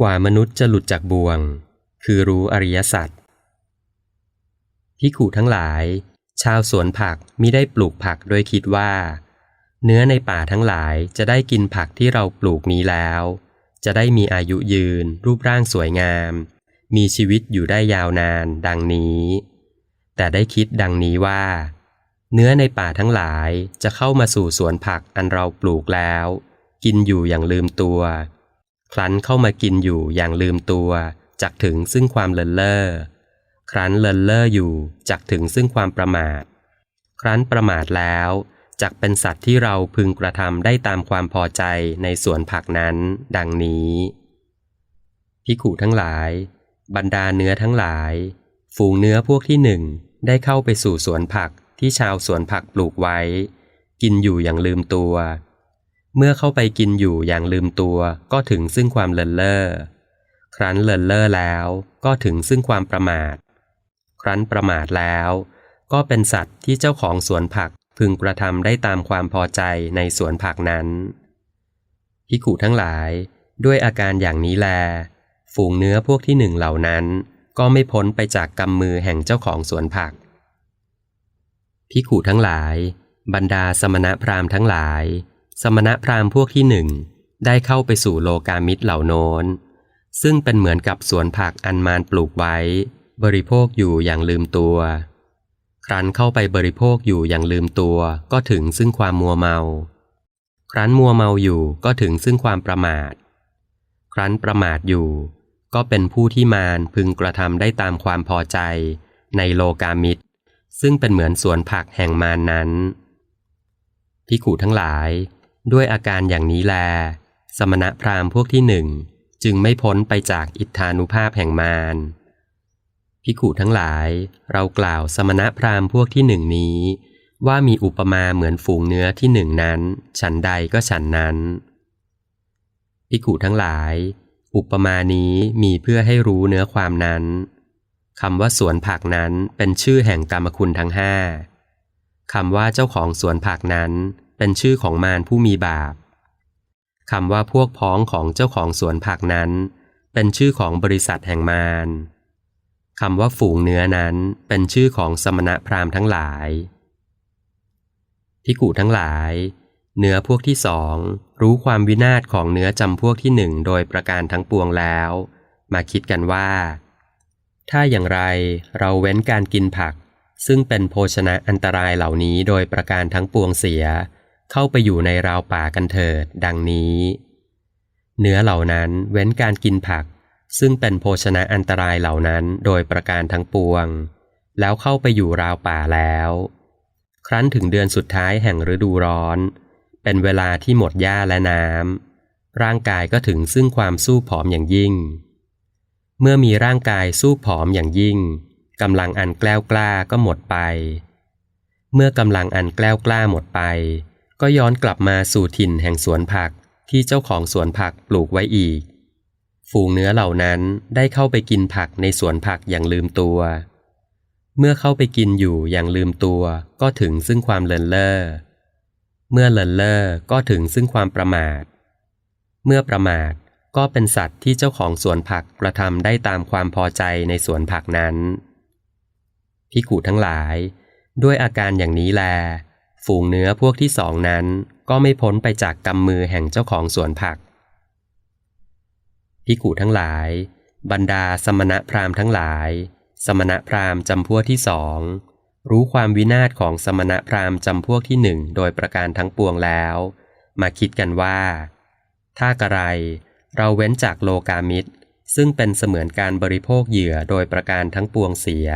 กว่ามนุษย์จะหลุดจากบ่วง คือรู้อริยสัจพิขูทั้งหลาย ชาวสวนผักมิได้ปลูกผักโดยคิดว่า เนื้อในป่าทั้งหลายจะได้กินผักที่เราปลูกนี้แล้ว จะได้มีอายุยืน รูปร่างสวยงาม มีชีวิตอยู่ได้ยาวนาน ดังนี้ แต่ได้คิดดังนี้ว่า เนื้อในป่าทั้งหลายจะเข้ามาสู่สวนผักอันเราปลูกแล้ว กินอยู่อย่างลืมตัว ครั้นเข้ามากินอยู่อย่างลืมตัว จักถึงซึ่งความเลินเล่อ ครั้นเลินเล่ออยู่ จักถึงซึ่งความประมาท ครั้นประมาทแล้วจักเป็นสัตว์ที่เราพึงกระทำได้ตามความพอใจในสวนผักนั้น ดังนี้พิขุทั้งหลาย บรรดาเนื้อทั้งหลาย ฝูงเนื้อพวกที่หนึ่งได้เข้าไปสู่สวนผักที่ชาวสวนผักปลูกไว้ กินอยู่อย่างลืมตัว เมื่อเข้าไปกินอยู่อย่างลืมตัว ก็ถึงซึ่งความเลินเล่อ ครั้นเลินเล่อแล้วก็ถึงซึ่งความประมาท ครั้นประมาทแล้ว ก็เป็นสัตว์ที่เจ้าของสวนผักพึงกระทำได้ตามความพอใจในสวนผักนั้นพิขุทั้งหลายด้วยอาการอย่างนี้แล ฝูงเนื้อพวกที่หนึ่งเหล่านั้น ก็ไม่พ้นไปจากกำมือแห่งเจ้าของสวนผักพิขุทั้งหลาย บรรดาสมณะพราหมณ์ทั้งหลาย สมณพราหมณ์พวกที่หนึ่งได้เข้าไปสู่โลกามิตรเหล่าโน้น ซึ่งเป็นเหมือนกับสวนผักอันมานปลูกไว้ บริโภคอยู่อย่างลืมตัว ครั้นเข้าไปบริโภคอยู่อย่างลืมตัวก็ถึงซึ่งความมัวเมา ครั้นมัวเมาอยู่ก็ถึงซึ่งความประมาท ครั้นประมาทอยู่ ก็เป็นผู้ที่มานพึงกระทำได้ตามความพอใจ ในโลกามิตร ซึ่งเป็นเหมือนสวนผักแห่งมานนั้นพิขุทั้งหลาย ด้วยอาการอย่างนี้แล สมณพราหมณ์พวกที่หนึ่งจึงไม่พ้นไปจากอิทธานุภาพแห่งมารพิขุทั้งหลาย เรากล่าวสมณพราหมณ์พวกที่หนึ่งนี้ ว่ามีอุปมาเหมือนฝูงเนื้อที่หนึ่งนั้น ฉันใดก็ฉันนั้นพิขุทั้งหลาย อุปมานี้มีเพื่อให้รู้เนื้อความนั้นคำว่าสวนผักนั้นเป็นชื่อแห่งกรรมคุณทั้งห้าคำว่าเจ้าของสวนผักนั้น เป็นชื่อของมารผู้มีบาปคำว่าพวกพ้องของเจ้าของสวนผักนั้น เป็นชื่อของบริษัทแห่งมารคำว่าฝูงเนื้อนั้นเป็นชื่อของสมณะพราหมณ์ทั้งหลายพิกุทั้งหลาย เนื้อพวกที่สองรู้ความวินาศของเนื้อจำพวกที่หนึ่งโดยประการทั้งปวงแล้ว มาคิดกันว่า ถ้าอย่างไรเราเว้นการกินผัก ซึ่งเป็นโภชนะอันตรายเหล่านี้โดยประการทั้งปวงเสีย เข้าไปอยู่ในราวป่ากันเถิด ดังนี้ เนื้อเหล่านั้นเว้นการกินผัก ซึ่งเป็นโภชนะอันตรายเหล่านั้นโดยประการทั้งปวง แล้วเข้าไปอยู่ราวป่าแล้ว ครั้นถึงเดือนสุดท้ายแห่งฤดูร้อน เป็นเวลาที่หมดหญ้าและน้ำร่างกายก็ถึงซึ่งความสู้ผอมอย่างยิ่ง เมื่อมีร่างกายสู้ผอมอย่างยิ่งกำลังอันแกล้วกล้าก็หมดไป เมื่อกำลังอันแกล้วกล้าหมดไป ก็ย้อนกลับมาสู่ถิ่นแห่งสวนผักที่เจ้าของสวนผักปลูกไว้อีก ฝูงเนื้อเหล่านั้นได้เข้าไปกินผักในสวนผักอย่างลืมตัว เมื่อเข้าไปกินอยู่อย่างลืมตัวก็ถึงซึ่งความเลินเล่อ เมื่อเลินเล่อก็ถึงซึ่งความประมาท เมื่อประมาทก็เป็นสัตว์ที่เจ้าของสวนผักกระทำได้ตามความพอใจในสวนผักนั้นพิกูทั้งหลาย ด้วยอาการอย่างนี้แล ฝูงเนื้อพวกที่สองนั้น ก็ไม่พ้นไปจากกำมือแห่งเจ้าของสวนผักพิกูทั้งหลาย บรรดาสมณะพราหมณ์ทั้งหลาย สมณะพราหมณ์จำพวกที่สองรู้ความวินาศของสมณะพราหมณ์จำพวกที่หนึ่งโดยประการทั้งปวงแล้ว มาคิดกันว่า ถ้ากระไรเราเว้นจากโลกามิตร ซึ่งเป็นเสมือนการบริโภคเหยื่อโดยประการทั้งปวงเสีย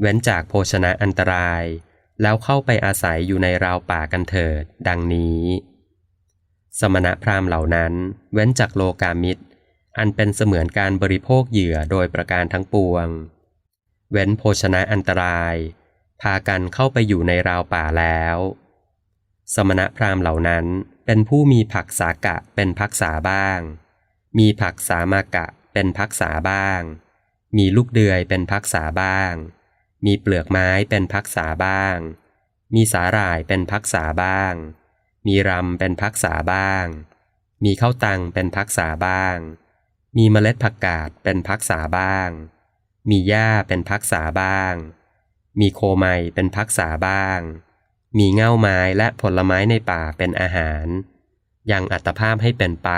เว้นจากโภชนะอันตราย แล้วเข้าไปอาศัยอยู่ในราวป่ากันเถิด ดังนี้ สมณพราหมณ์เหล่านั้น เว้นจากโลกามิตร อันเป็นเสมือนการบริโภคเหยื่อโดยประการทั้งปวง เว้นโภชนะอันตราย พากันเข้าไปอยู่ในราวป่าแล้ว สมณพราหมณ์เหล่านั้นเป็นผู้มีผักสากะเป็นพักษาบ้าง มีผักสามากะเป็นพักษาบ้าง มีลูกเดือยเป็นพักษาบ้าง มีเปลือกไม้เป็นพักษาบ้าง มีสาหร่ายเป็นพักษาบ้าง มีรำเป็นพักษาบ้าง มีข้าวตังเป็นพักษาบ้าง มีเมล็ดผักกาดเป็นพักษาบ้าง มีหญ้าเป็นพักษาบ้าง มีโคไมเป็นพักษาบ้าง มีเง่าไม้และผลไม้ในป่าเป็นอาหาร ยังอัตภาพให้เป็นไป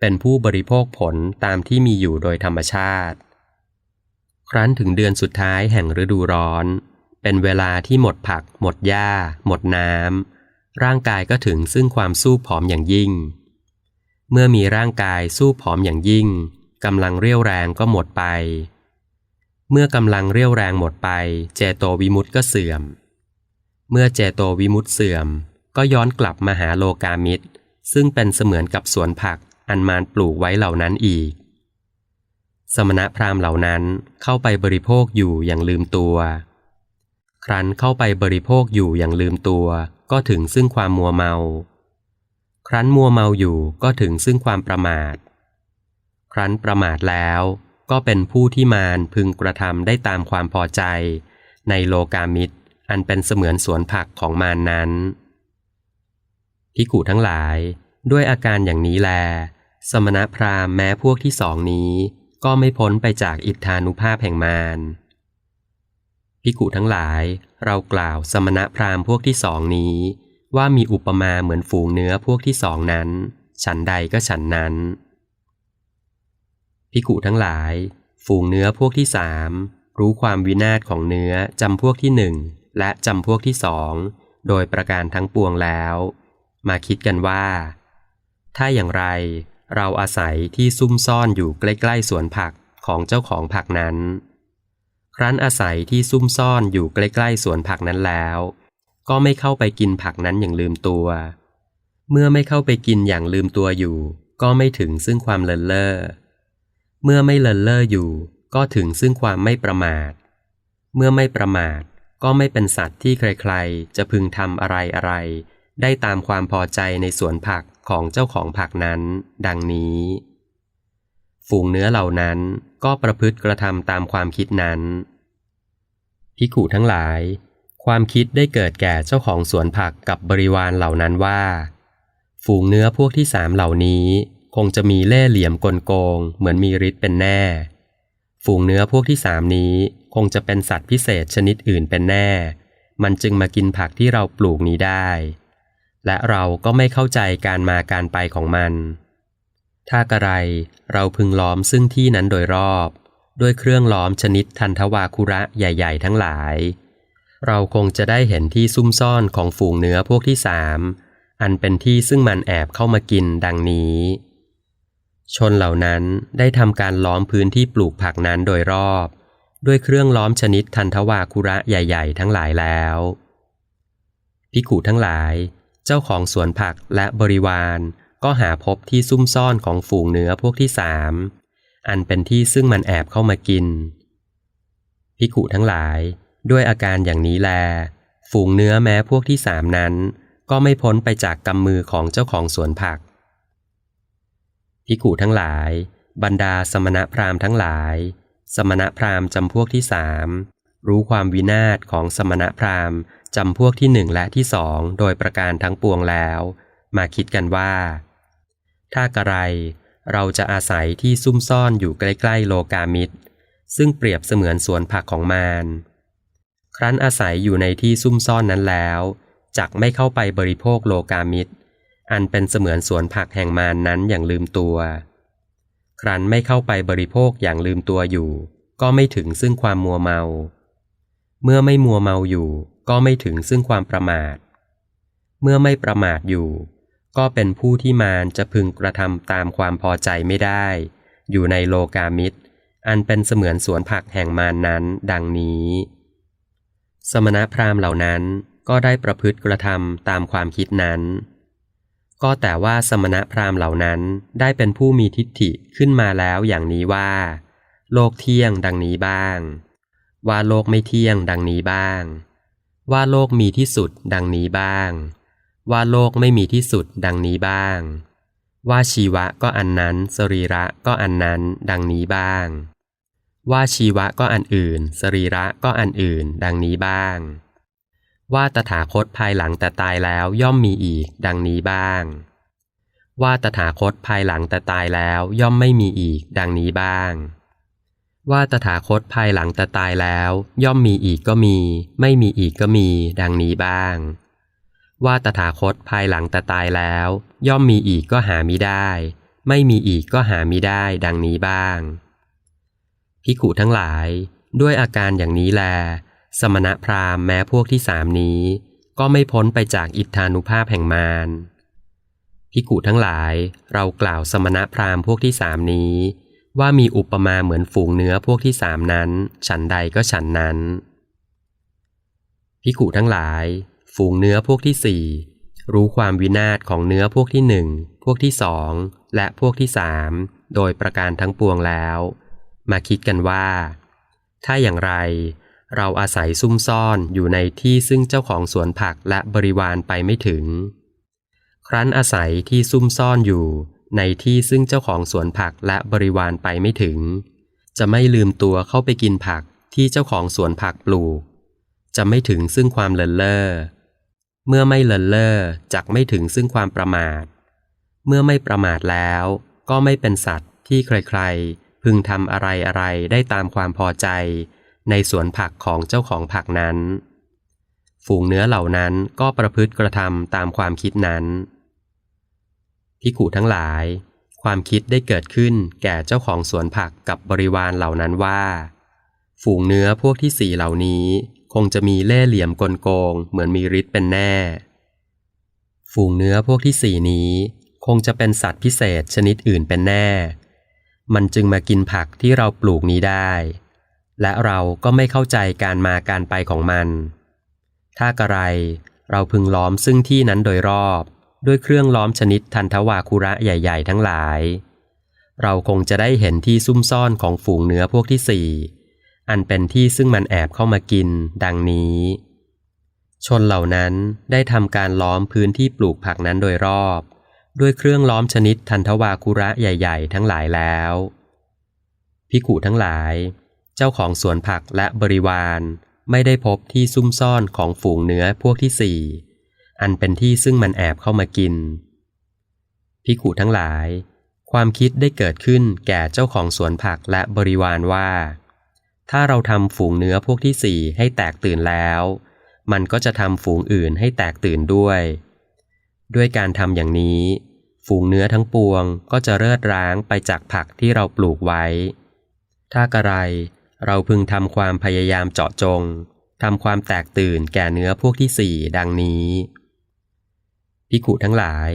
เป็นผู้บริโภคผลตามที่มีอยู่โดยธรรมชาติ ครั้นถึงเดือนสุดท้ายแห่งฤดูร้อน เป็นเวลาที่หมดผัก หมดหญ้า หมดน้ำร่างกายก็ถึงซึ่งความสู้ผอมอย่างยิ่ง เมื่อมีร่างกายสู้ผอมอย่างยิ่งกำลังเรี่ยวแรงก็หมดไป เมื่อกำลังเรี่ยวแรงหมดไป เจโตวิมุตต์ก็เสื่อม เมื่อเจโตวิมุตต์เสื่อม ก็ย้อนกลับมาหาโลกามิตร ซึ่งเป็นเสมือนกับสวนผักอันมารปลูกไว้เหล่านั้นอีก สมณพราหมณ์เหล่านั้นเข้าไปบริโภคอยู่อย่างลืมตัว ครั้นเข้าไปบริโภคอยู่อย่างลืมตัว ก็ถึงซึ่งความมัวเมา ครั้นมัวเมาอยู่ก็ถึงซึ่งความประมาท ครั้นประมาทแล้วก็เป็นผู้ที่มารพึงกระทำได้ตามความพอใจ ในโลกามิตร อันเป็นเสมือนสวนผักของมารนนั้นพิกุทั้งหลาย ด้วยอาการอย่างนี้แล สมณพราหมณ์แม้พวกที่สองนี้ ก็ไม่พ้นไปจากอิทธานุภาพแห่งมารพิกุทั้งหลายเรากล่าวสมณพราหมณ์พวกที่สองนี้ ว่ามีอุปมาเหมือนฝูงเนื้อพวกที่สองนั้น ฉันใดก็ฉันนั้นพิกุทั้งหลาย ฝูงเนื้อพวกที่สามรู้ความวินาศของเนื้อจำพวกที่หนึ่งและจำพวกที่สองโดยประการทั้งปวงแล้ว มาคิดกันว่า ถ้าอย่างไร เราอาศัยที่ซุ่มซ่อนอยู่ใกล้ๆสวนผักของเจ้าของผักนั้น ครั้นอาศัยที่ซุ่มซ่อนอยู่ใกล้ๆสวนผักนั้นแล้ว ก็ไม่เข้าไปกินผักนั้นอย่างลืมตัว เมื่อไม่เข้าไปกินอย่างลืมตัวอยู่ ก็ไม่ถึงซึ่งความเลินเล่อ เมื่อไม่เลินเล่ออยู่ ก็ถึงซึ่งความไม่ประมาท เมื่อไม่ประมาทก็ไม่เป็นสัตว์ที่ใครๆ จะพึงทำอะไรอะไร ได้ตามความพอใจในสวนผัก ของเจ้าของผักนั้น ดังนี้ ฝูงเนื้อเหล่านั้นก็ประพฤติกระทำตามความคิดนั้นพิขุทั้งหลาย ความคิดได้เกิดแก่เจ้าของสวนผักกับบริวารเหล่านั้นว่า ฝูงเนื้อพวกที่สามเหล่านี้คงจะมีเล่ห์เหลี่ยมกลโกง เหมือนมีฤทธิ์เป็นแน่ ฝูงเนื้อพวกที่สามนี้คงจะเป็นสัตว์พิเศษชนิดอื่นเป็นแน่ มันจึงมากินผักที่เราปลูกนี้ได้ และเราก็ไม่เข้าใจการมาการไปของมัน ถ้ากระไรเราพึงล้อมซึ่งที่นั้นโดยรอบ ด้วยเครื่องล้อมชนิดทันทวาคุระใหญ่ ๆ ทั้งหลาย เราคงจะได้เห็นที่ซุ่มซ่อนของฝูงเนื้อพวกที่สามอันเป็นที่ซึ่งมันแอบเข้ามากินดังนี้ ชนเหล่านั้นได้ทำการล้อมพื้นที่ปลูกผักนั้นโดยรอบ ด้วยเครื่องล้อมชนิดทันทวาคุระใหญ่ ๆ ทั้งหลายแล้วพิขุทั้งหลาย เจ้าของสวนผักและบริวารก็หาพบที่ซุ่มซ่อนของฝูงเนื้อพวกที่สามอันเป็นที่ซึ่งมันแอบเข้ามากิน พิขุทั้งหลายด้วยอาการอย่างนี้แล ฝูงเนื้อแม้พวกที่สามนั้น ก็ไม่พ้นไปจากกำมือของเจ้าของสวนผัก พิขุทั้งหลาย บรรดาสมณพราหมณ์ทั้งหลาย สมณพราหมณ์จำพวกที่สาม รู้ความวินาศของสมณพราหมณ์จำพวกที่หนึ่งและที่สองโดยประการทั้งปวงแล้ว มาคิดกันว่า ถ้ากระไร เราจะอาศัยที่ซุ่มซ่อนอยู่ใกล้ ๆ โลกามิตร ซึ่งเปรียบเสมือนสวนผักของมารครั้นอาศัยอยู่ในที่ซุ่มซ่อนนั้นแล้วจักไม่เข้าไปบริโภคโลกามิตร อันเป็นเสมือนสวนผักแห่งมารนนั้นอย่างลืมตัว ครั้นไม่เข้าไปบริโภคอย่างลืมตัวอยู่ ก็ไม่ถึงซึ่งความมัวเมา เมื่อไม่มัวเมาอยู่ ก็ไม่ถึงซึ่งความประมาท เมื่อไม่ประมาทอยู่ ก็เป็นผู้ที่มารจะพึงกระทำตามความพอใจไม่ได้ อยู่ในโลกามิตร อันเป็นเสมือนสวนผักแห่งมารนนั้น ดังนี้ สมณพราหมณ์เหล่านั้นก็ได้ประพฤติกระทำตามความคิดนั้น ก็แต่ว่าสมณพราหมณ์เหล่านั้นได้เป็นผู้มีทิฏฐิขึ้นมาแล้วอย่างนี้ว่า โลกเที่ยงดังนี้บ้าง ว่าโลกไม่เที่ยงดังนี้บ้าง ว่าโลกมีที่สุดดังนี้บ้าง ว่าโลกไม่มีที่สุดดังนี้บ้าง ว่าชีวะก็อันนั้น สรีระก็อันนั้นดังนี้บ้าง ว่าชีวะก็อันอื่น สรีระก็อันอื่น ดังนี้บ้าง ว่าตถาคตภายหลังแต่ตายแล้วย่อมมีอีก ดังนี้บ้าง ว่าตถาคตภายหลังแต่ตายแล้วย่อมไม่มีอีก ดังนี้บ้าง ว่าตถาคตภายหลังตตายแล้ว ย่อมมีอีกก็มี ไม่มีอีกก็มี ดังนี้บ้าง ว่าตถาคตภายหลังตตายแล้ว ย่อมมีอีกก็หามิได้ ไม่มีอีกก็หามิได้ ดังนี้บ้างพิขุทั้งหลาย ด้วยอาการอย่างนี้แล สมณพราหมณ์แม้พวกที่สามนี้ ก็ไม่พ้นไปจากอิทธานุภาพแห่งมารพิกุทั้งหลาย เรากล่าวสมณพราหมณ์พวกที่สามนี้ ว่ามีอุปมาเหมือนฝูงเนื้อพวกที่สามนั้น ฉันใดก็ฉันนั้นพิกุทั้งหลาย ฝูงเนื้อพวกที่สี่รู้ความวินาศของเนื้อพวกที่หนึ่งพวกที่สองและพวกที่สามโดยประการทั้งปวงแล้ว มาคิดกันว่า ถ้าอย่างไร เราอาศัยซุ่มซ่อนอยู่ในที่ซึ่งเจ้าของสวนผักและบริวารไปไม่ถึง ครั้นอาศัยที่ซุ่มซ่อนอยู่ ในที่ซึ่งเจ้าของสวนผักและบริวารไปไม่ถึง จะไม่ลืมตัวเข้าไปกินผักที่เจ้าของสวนผักปลูก จะไม่ถึงซึ่งความเลินเล่อ เมื่อไม่เลินเล่อจักไม่ถึงซึ่งความประมาท เมื่อไม่ประมาทแล้ว ก็ไม่เป็นสัตว์ที่ใครๆ พึงทำอะไรอะไรได้ตามความพอใจ ในสวนผักของเจ้าของผักนั้น ฝูงเนื้อเหล่านั้นก็ประพฤติกระทำตามความคิดนั้น พิขุทั้งหลาย ความคิดได้เกิดขึ้นแก่เจ้าของสวนผักกับบริวารเหล่านั้นว่า ฝูงเนื้อพวกที่สี่เหล่านี้คงจะมีเล่ห์เหลี่ยมกลโกง เหมือนมีฤทธิ์เป็นแน่ ฝูงเนื้อพวกที่สี่นี้ คงจะเป็นสัตว์พิเศษชนิดอื่นเป็นแน่ มันจึงมากินผักที่เราปลูกนี้ได้ และเราก็ไม่เข้าใจการมาการไปของมัน ถ้ากระไรเราพึงล้อมซึ่งที่นั้นโดยรอบ ด้วยเครื่องล้อมชนิดทันทวาคุระใหญ่ ๆ ทั้งหลาย เราคงจะได้เห็นที่ซุ่มซ่อนของฝูงเนื้อพวกที่สี่อันเป็นที่ซึ่งมันแอบเข้ามากิน ดังนี้ ชนเหล่านั้นได้ทำการล้อมพื้นที่ปลูกผักนั้นโดยรอบ ด้วยเครื่องล้อมชนิดทันทวาคุระใหญ่ ๆ ทั้งหลายแล้วพิขุทั้งหลาย เจ้าของสวนผักและบริวารไม่ได้พบที่ซุ่มซ่อนของฝูงเนื้อพวกที่สี่ อันเป็นที่ซึ่งมันแอบเข้ามากินพิขุทั้งหลาย ความคิดได้เกิดขึ้นแก่เจ้าของสวนผักและบริวารว่า ถ้าเราทำฝูงเนื้อพวกที่สี่ให้แตกตื่นแล้ว มันก็จะทำฝูงอื่นให้แตกตื่นด้วย ด้วยการทำอย่างนี้ ฝูงเนื้อทั้งปวงก็จะเลิดร้างไปจากผักที่เราปลูกไว้ ถ้ากระไรเราพึงทำความพยายามเจาะจงทำความแตกตื่นแก่เนื้อพวกที่สี่ดังนี้ พิขุทั้งหลาย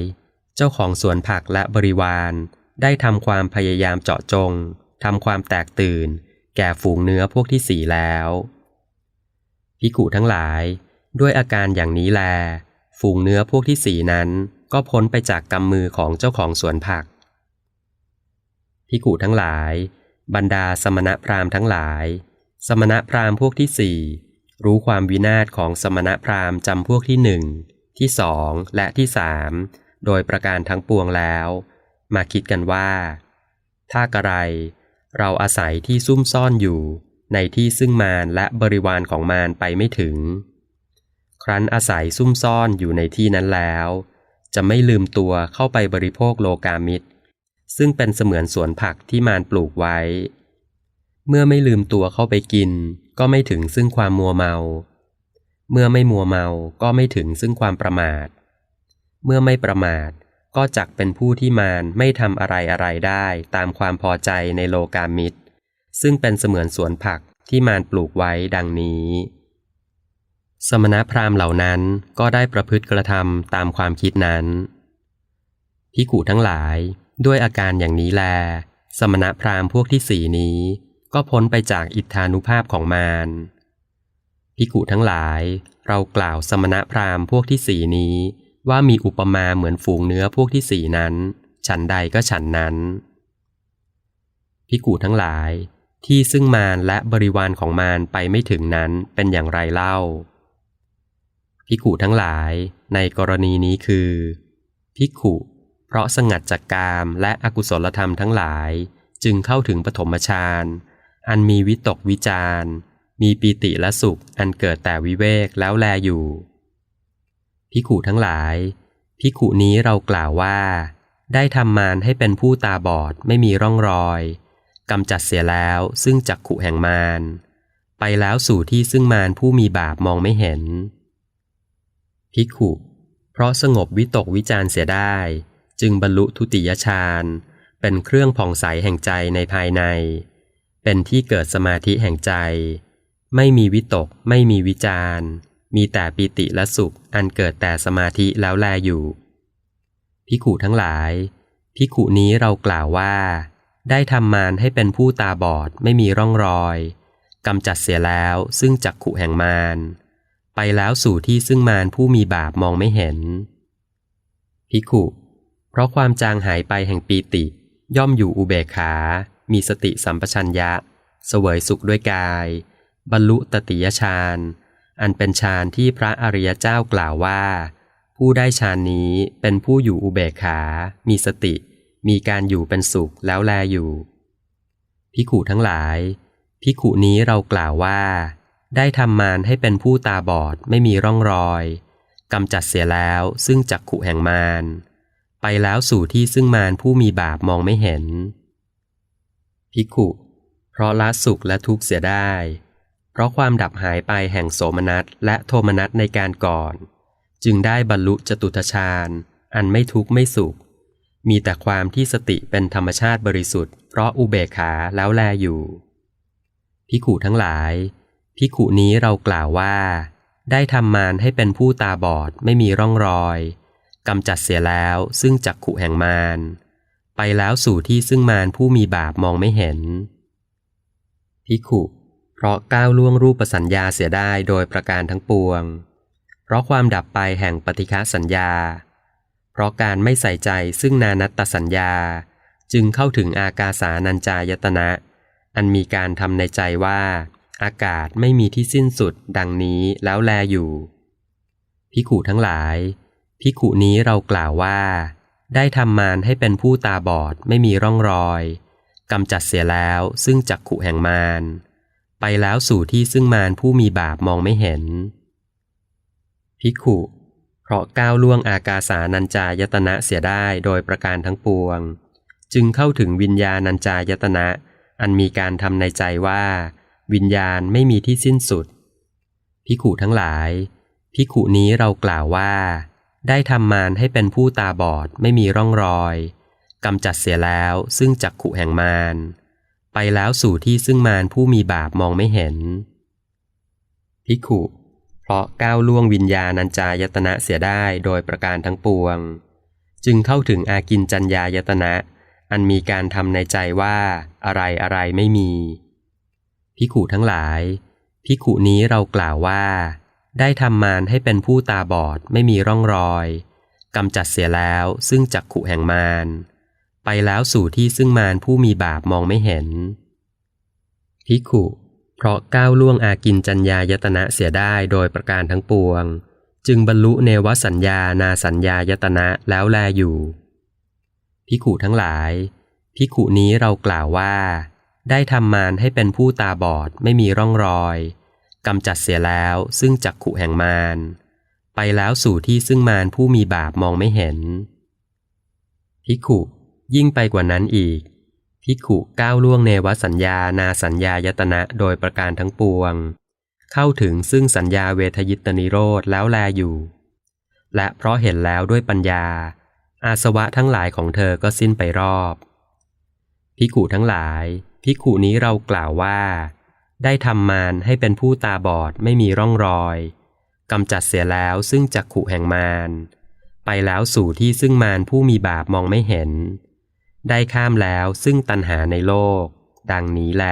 เจ้าของสวนผักและบริวาร ได้ทำความพยายามเจาะจงทำความแตกตื่น แก่ฝูงเนื้อพวกที่สี่แล้วพิขุทั้งหลาย ด้วยอาการอย่างนี้แล ฝูงเนื้อพวกที่สี่นั้น ก็พ้นไปจากกำมือของเจ้าของสวนผักพิขุทั้งหลาย บรรดาสมณพราหมณ์ทั้งหลาย สมณพราหมณ์พวกที่สี่รู้ความวินาศของสมณพราหมณ์จำพวกที่หนึ่ง ที่สองและที่สามโดยประการทั้งปวงแล้ว มาคิดกันว่า ถ้ากระไร เราอาศัยที่ซุ่มซ่อนอยู่ ในที่ซึ่งมารและบริวารของมารไปไม่ถึง ครั้นอาศัยซุ่มซ่อนอยู่ในที่นั้นแล้ว จะไม่ลืมตัวเข้าไปบริโภคโลกามิตร ซึ่งเป็นเสมือนสวนผักที่มารปลูกไว้ เมื่อไม่ลืมตัวเข้าไปกิน ก็ไม่ถึงซึ่งความมัวเมา เมื่อไม่มัวเมาก็ไม่ถึงซึ่งความประมาท เมื่อไม่ประมาทก็จักเป็นผู้ที่มารไม่ทำอะไรอะไรได้ตามความพอใจในโลกามิตร ซึ่งเป็นเสมือนสวนผักที่มารปลูกไว้ดังนี้ สมณพราหมณ์เหล่านั้นก็ได้ประพฤติกระทำตามความคิดนั้นพิขูทั้งหลายด้วยอาการอย่างนี้แล สมณพราหมณ์พวกที่สี่นี้ ก็พ้นไปจากอิทธานุภาพของมาร พิกุทั้งหลาย เรากล่าวสมณพราหมณ์พวกที่สี่นี้ ว่ามีอุปมาเหมือนฝูงเนื้อพวกที่สี่นั้น ฉันใดก็ฉันนั้นพิกุทั้งหลาย ที่ซึ่งมารและบริวารของมารไปไม่ถึงนั้นเป็นอย่างไรเล่าพิกุทั้งหลายในกรณีนี้คือพิกุเพราะสงัดจากกามและอกุศลธรรมทั้งหลาย จึงเข้าถึงปฐมฌานอันมีวิตกวิจาร มีปีติและสุขอันเกิดแต่วิเวกแล้วแลอยู่พิขุทั้งหลายพิขุนี้เรากล่าวว่า ได้ทำมารให้เป็นผู้ตาบอดไม่มีร่องรอยกำจัดเสียแล้วซึ่งจักขุแห่งมารไปแล้วสู่ที่ซึ่งมารผู้มีบาปมองไม่เห็นภิขุ เพราะสงบวิตกวิจารเสียได้ จึงบรรลุทุติยฌานเป็นเครื่องผ่องใสแห่งใจในภายใน เป็นที่เกิดสมาธิแห่งใจ ไม่มีวิตก ไม่มีวิจารมีแต่ปิติและสุข อันเกิดแต่สมาธิแล้วแลอยู่พิขุทั้งหลาย พิขุนี้เรากล่าวว่า ได้ทำมารให้เป็นผู้ตาบอดไม่มีร่องรอยกำจัดเสียแล้วซึ่งจักขุแห่งมารไปแล้วสู่ที่ซึ่งมารผู้มีบาปมองไม่เห็นพิขุ เพราะความจางหายไปแห่งปีติ ย่อมอยู่อุเบกขา มีสติสัมปชัญญะ เสวยสุขด้วยกาย บรรลุตติยฌาน อันเป็นฌานที่พระอริยเจ้ากล่าวว่า ผู้ได้ฌานนี้เป็นผู้อยู่อุเบกขา มีสติ มีการอยู่เป็นสุขแล้วแลอยู่ พิขุทั้งหลาย พิขุนี้เรากล่าวว่า ได้ทำมารให้เป็นผู้ตาบอดไม่มีร่องรอยกำจัดเสียแล้วซึ่งจักขุแห่งมารไปแล้วสู่ที่ซึ่งมารผู้มีบาปมองไม่เห็น พิขุ เพราะละสุขและทุกข์เสียได้ เพราะความดับหายไปแห่งโสมนัสและโทมนัสในการก่อน จึงได้บรรลุจตุทชาญ อันไม่ทุกข์ไม่สุข มีแต่ความที่สติเป็นธรรมชาติบริสุทธิ์เพราะอุเบกขาแล้วแลอยู่พิขุทั้งหลายพิขุนี้เรากล่าวว่า ได้ทำมารให้เป็นผู้ตาบอดไม่มีร่องรอยกำจัดเสียแล้วซึ่งจักขุแห่งมารไปแล้วสู่ที่ซึ่งมารผู้มีบาปมองไม่เห็นพิขุ เพราะก้าวล่วงรูปสัญญาเสียได้โดยประการทั้งปวง เพราะความดับไปแห่งปฏิฆะสัญญา เพราะการไม่ใส่ใจซึ่งนานัตตสัญญา จึงเข้าถึงอากาสานัญจายตนะ อันมีการทำในใจว่า อากาศไม่มีที่สิ้นสุดดังนี้แล้วแลอยู่พิขุทั้งหลายพิขุนี้เรากล่าวว่า ได้ทำมารให้เป็นผู้ตาบอดไม่มีร่องรอยกำจัดเสียแล้วซึ่งจักขุแห่งมาร ไปแล้วสู่ที่ซึ่งมารผู้มีบาปมองไม่เห็นพิขุ เพราะก้าวล่วงอากาสานัญจายตนะเสียได้โดยประการทั้งปวง จึงเข้าถึงวิญญาณัญจายตนะ อันมีการทำในใจว่า วิญญาณไม่มีที่สิ้นสุดพิขุทั้งหลายพิขุนี้เรากล่าวว่า ได้ทำมารให้เป็นผู้ตาบอดไม่มีร่องรอยกำจัดเสียแล้วซึ่งจักขุแห่งมาร ไปแล้วสู่ที่ซึ่งมารผู้มีบาปมองไม่เห็นพิขุ เพราะก้าวล่วงวิญญาณัญจายตนะเสียได้โดยประการทั้งปวง จึงเข้าถึงอากินจัญญายตนะ อันมีการทำในใจว่าอะไรอะไรไม่มีพิขุทั้งหลายพิขุนี้เรากล่าวว่า ได้ทำมารให้เป็นผู้ตาบอดไม่มีร่องรอยกำจัดเสียแล้วซึ่งจักขุแห่งมาร ไปแล้วสู่ที่ซึ่งมารผู้มีบาปมองไม่เห็น พิขุ เพราะก้าวล่วงอากินจัญญายตนะเสียได้โดยประการทั้งปวง จึงบรรลุเนวสัญญานาสัญญายตนะแล้วแลอยู่ พิขุทั้งหลาย พิขุนี้เรากล่าวว่า ได้ทำมารให้เป็นผู้ตาบอดไม่มีร่องรอยกำจัดเสียแล้วซึ่งจักขุแห่งมารไปแล้วสู่ที่ซึ่งมารผู้มีบาปมองไม่เห็นพิขุ ยิ่งไปกว่านั้นอีกพิขุก้าวล่วงเนวสัญญานาสัญญายตนะโดยประการทั้งปวง เข้าถึงซึ่งสัญญาเวทยิตนิโรธแล้วแลอยู่ และเพราะเห็นแล้วด้วยปัญญา อาสวะทั้งหลายของเธอก็สิ้นไปรอบพิขุทั้งหลายพิขุนี้เรากล่าวว่า ได้ทำมารให้เป็นผู้ตาบอดไม่มีร่องรอยกำจัดเสียแล้วซึ่งจักขุแห่งมารไปแล้วสู่ที่ซึ่งมารผู้มีบาปมองไม่เห็น ได้ข้ามแล้วซึ่งตันหาในโลก ดังนี้แล